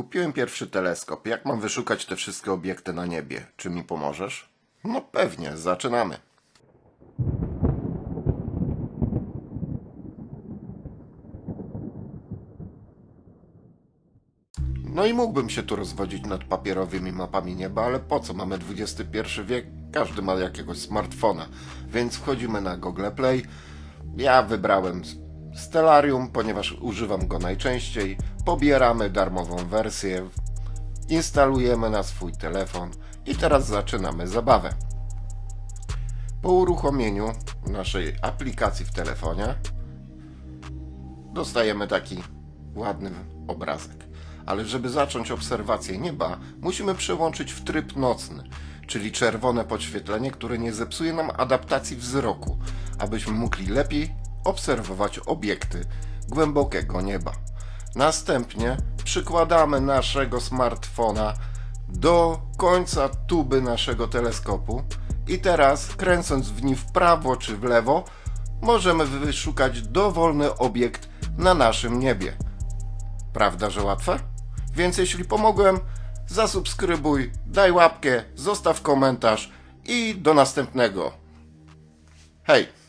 Kupiłem pierwszy teleskop. Jak mam wyszukać te wszystkie obiekty na niebie? Czy mi pomożesz? No pewnie, zaczynamy. No i mógłbym się tu rozwodzić nad papierowymi mapami nieba, ale po co? Mamy XXI wiek, każdy ma jakiegoś smartfona, więc wchodzimy na Google Play. Ja wybrałem Stellarium, ponieważ używam go najczęściej. Pobieramy darmową wersję, instalujemy na swój telefon i teraz zaczynamy zabawę. Po uruchomieniu naszej aplikacji w telefonie dostajemy taki ładny obrazek. Ale żeby zacząć obserwację nieba, musimy przełączyć w tryb nocny, czyli czerwone podświetlenie, które nie zepsuje nam adaptacji wzroku, abyśmy mogli lepiej obserwować obiekty głębokiego nieba. Następnie przykładamy naszego smartfona do końca tuby naszego teleskopu i teraz kręcąc w nim w prawo czy w lewo możemy wyszukać dowolny obiekt na naszym niebie. Prawda, że łatwe? Więc jeśli pomogłem, zasubskrybuj, daj łapkę, zostaw komentarz i do następnego. Hej!